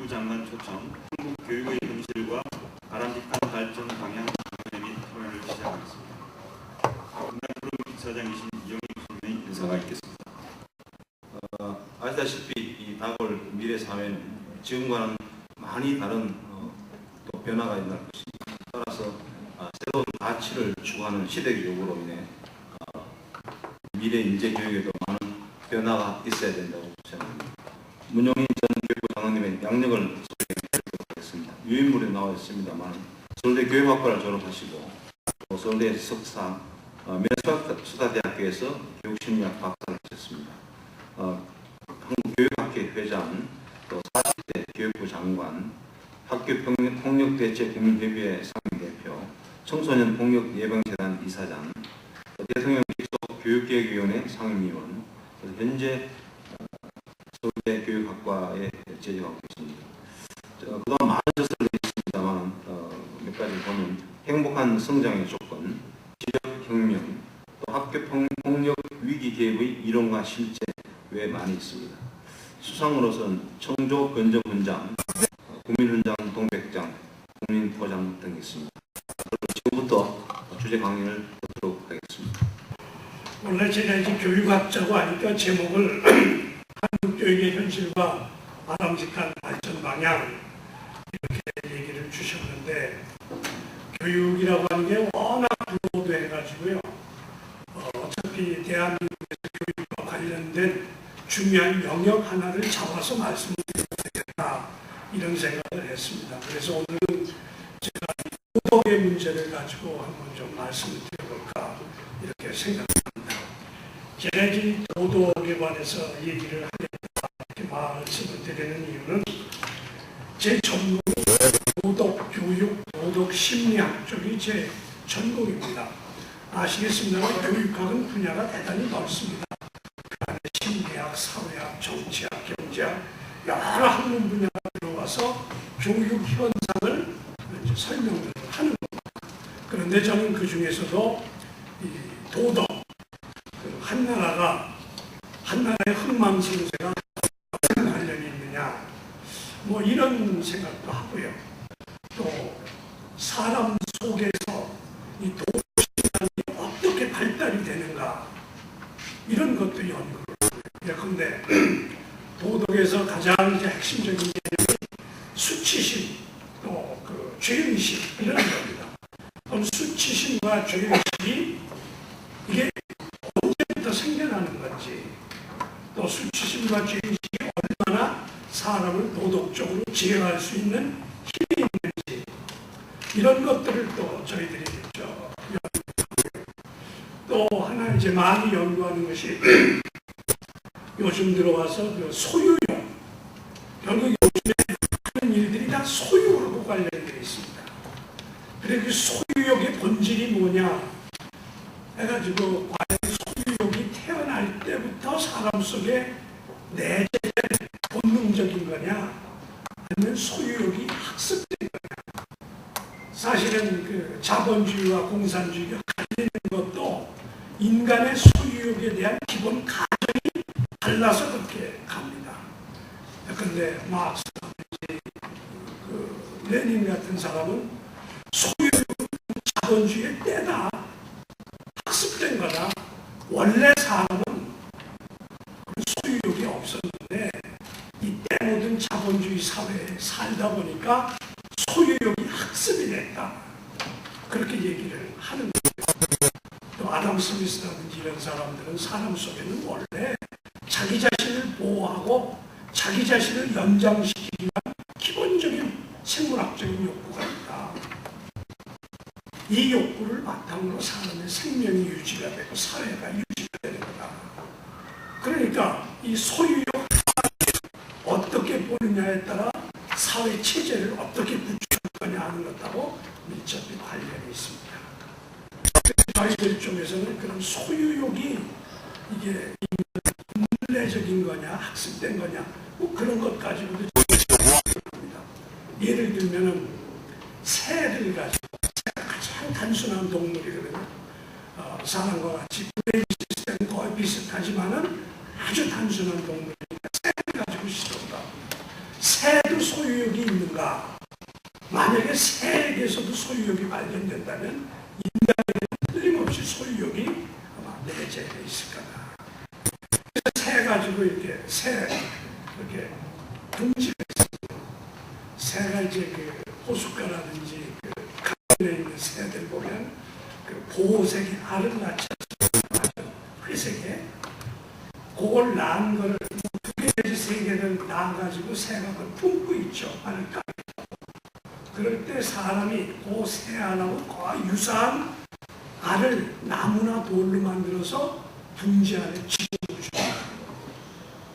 교육부 장관 초청 한국 교육의 현실과 바람직한 발전 방향 및 토론을 시작하겠습니다. 분당 프로그램 사장이신 이영희 교수님의 인사가 있겠습니다. 어, 아시다시피 이 다가올 미래 사회는 지금과는 많이 다른 어, 또 변화가 있는 것입니다. 따라서 아, 새로운 가치를 추구하는 시대의 요구로 인해 어, 미래 인재 교육에도 많은 변화가 있어야 된다고 생각합니다. 문용인 인물에 나와 있습니다만 서울대 교육학과를 졸업하시고 또 서울대 석사, 어, 면수학대학교에서 교육심리학 박사를 하셨습니다. 어, 한국교육학회 회장, 또 40대 교육부 장관, 학교폭력대책 국민회의회 상임대표, 청소년 폭력 예방재단 이사장, 또 대통령 직속 교육계획위원회 상임위원, 현재 성장의 조건, 지역 혁명, 또 학교 폭력 위기 개입의 이론과 실제 외에 많이 있습니다. 수상으로서는 청조 건정 훈장, 국민 훈장 동백장, 국민 포장 등이 있습니다. 그럼 지금부터 주제 강의를 듣도록 하겠습니다. 원래 제가 이제 교육학자고 하니까 제목을 한국 교육의 현실과 바람직한 발전 방향 이렇게 얘기를 주셨는데 교육이라고 하는 게 워낙 불보도 해가지고요. 어, 어차피 대한민국에서 교육과 관련된 중요한 영역 하나를 잡아서 말씀드려야 되겠다 이런 생각을 했습니다. 그래서 오늘은 제가 이 도덕의 문제를 가지고 한번 좀 말씀을 드려볼까 이렇게 생각합니다. 이 도덕에 관해서 얘기를 하겠다 이렇게 말씀을 드리는 이유는 제 도덕 심리학 쪽이 제 전공입니다. 아시겠습니다만 교육학은 분야가 대단히 넓습니다. 그 안에 심리학, 사회학, 정치학, 경제학 여러 학문 분야가 들어와서 교육 현상을 설명을 하는 겁니다. 그런데 저는 그 중에서도 이 도덕, 그한 나라가 한 나라의 흥망성쇠가 관련이 있느냐, 뭐 이런 생각도 하고요. 또 사람 속에서 이 도덕이 어떻게 발달이 되는가 이런 것도 연구를. 예컨대 도덕에서 가장 이제 핵심적인 개념이 수치심, 또 그 죄의식 이런 겁니다. 그럼 수치심과 죄의식이 이게 언제부터 생겨나는 건지 또 수치심과 죄의식이 얼마나 사람을 도덕적으로 지혜할 수 있는 이런 것들을 또 저희들이. 또 하나 이제 많이 연구하는 것이 요즘 들어와서 그 소유욕 결국 요즘에 하는 일들이 다 소유하고 관련되어 있습니다. 그래 그 소유욕의 본질이 뭐냐 해가지고 과연 소유욕이 태어날 때부터 사람 속에 내재된 본능적인 거냐 아니면 소유욕이 사실은 그 자본주의와 공산주의가 갈리는 것도 인간의 소유욕에 대한 기본 가정이 달라서 그렇게 갑니다. 근데 마크스라든지 그 레닌 같은 사람은 소유욕 자본주의의 때다 학습된 거다. 원래 사람은 그런 소유욕이 없었는데 이때 모든 자본주의 사회에 살다 보니까 소유욕이 학습이 됐다. 그렇게 얘기를 하는 거예요. 또 아담 스미스라든지 이런 사람들은 사람 속에는 원래 자기 자신을 보호하고 자기 자신을 연장시키기 위한 기본적인 생물학적인 욕구가 있다. 이 욕구를 바탕으로 사람의 생명이 유지가 되고 사회가 유지가 되는 거다. 그러니까 이 소유욕 어떻게 보느냐에 따라 사회 체제를 어떻게 구축할 거냐 하는 것하고 밀접히 관련이 있습니다. 저희들 쪽에서는 그런 소유욕이 이게 예를 들면은 새를 가지고 새가 가장 단순한 동물이거든요. 어, 사람과 같이 브레인 시스템 거의 비슷하지만은 아주 단순한 동물이니까 새를 가지고 시도가 새도 소유 소유인가? 만약에 새에게서도 소유욕이 발견된다면 인간에게는 틀림없이 소유욕이 아마 내재되어 있을 거다. 그래서 새 가지고 이렇게 새 이렇게 둥지가 있어요. 새가 이제 그 호숫가라든지 그 새들 보면 그 보호색이 낳쳐서 회색에 그걸 낳은 거를 두개 내지 세 개를 낳아가지고 그걸 품고 있죠. 알을 까 그럴 때 사람이 그새 알하고 거의 유사한 알을 나무나 돌로 만들어서 둥지 안에 집어넣어줍니다.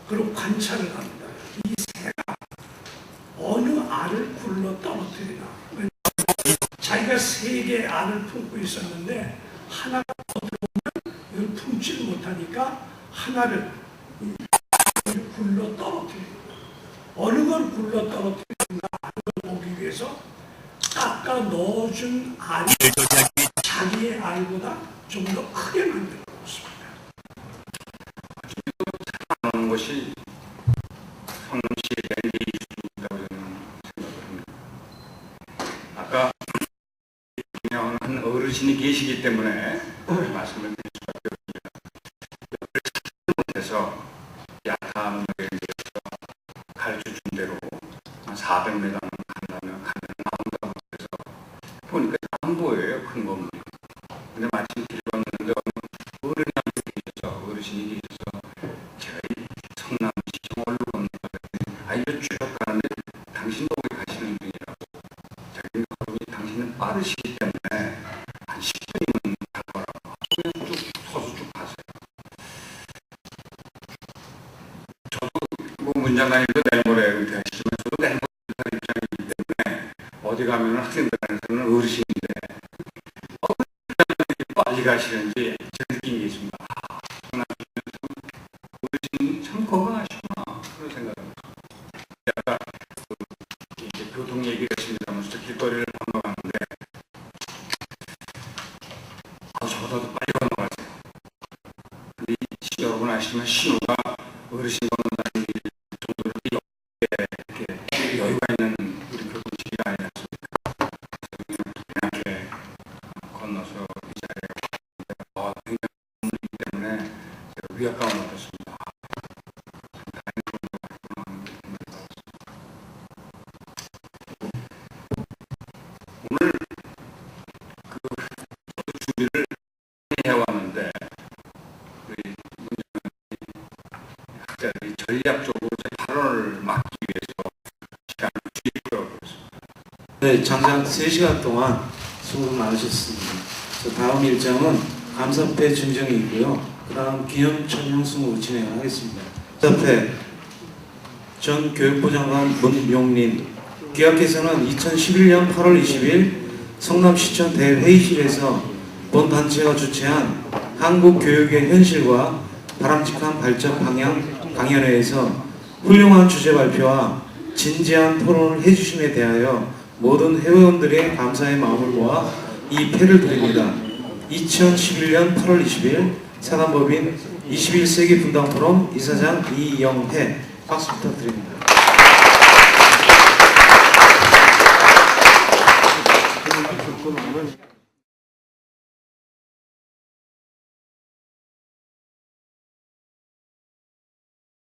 그리고 관찰을 합니다. 이걸 품지 못하니까 하나를 굴러 떨어뜨립니다. 어느 걸 굴러 떨어뜨리는가 하는 걸 보기 위해서 깎아 넣어준 알이 자기의 알보다 좀 더 크게 만들어 놓습니다. 하는 것이 성실의 이수라고 저는 생각을 합니다. 아까 유명한 한 어르신이 계시기 때문에 어디 가면 학생들한테는 어르신인데 어른들이 빨리 가시는지 제게 있습니다. 아, 참 건강하시구나 그런 생각을 아까 그 이제 교통 얘기가 있습니다면서 길거리를 건너가는데 아 저보다도 빨리 건너가세요. 근데 여러분 아시지만 신호 건너서 이 자리에 어, 굉장히 때문에 제가 위압감을 느꼈습니다 아. 오늘 그 저도 준비를 해왔는데 전략적으로 제 발언을 막기 위해서 시간을 있습니다. 네, 장장 3시간 동안 수고 많으셨습니다. 저 다음 일정은 감사패 증정이 있고요. 그 다음 기념 천명 수무 진행을 하겠습니다. 감사패 전 교육부 장관 문용린 기각께서는 2011년 8월 20일 성남시청 대회의실에서 본 단체가 주최한 한국 교육의 현실과 바람직한 발전 방향 강연회에서 훌륭한 주제 발표와 진지한 토론을 해주심에 대하여 모든 회원들의 감사의 마음을 모아 이 패를 드립니다. 2011년 8월 20일 사단법인 21세기 분당 토론 이사장 이영태 박수 부탁드립니다.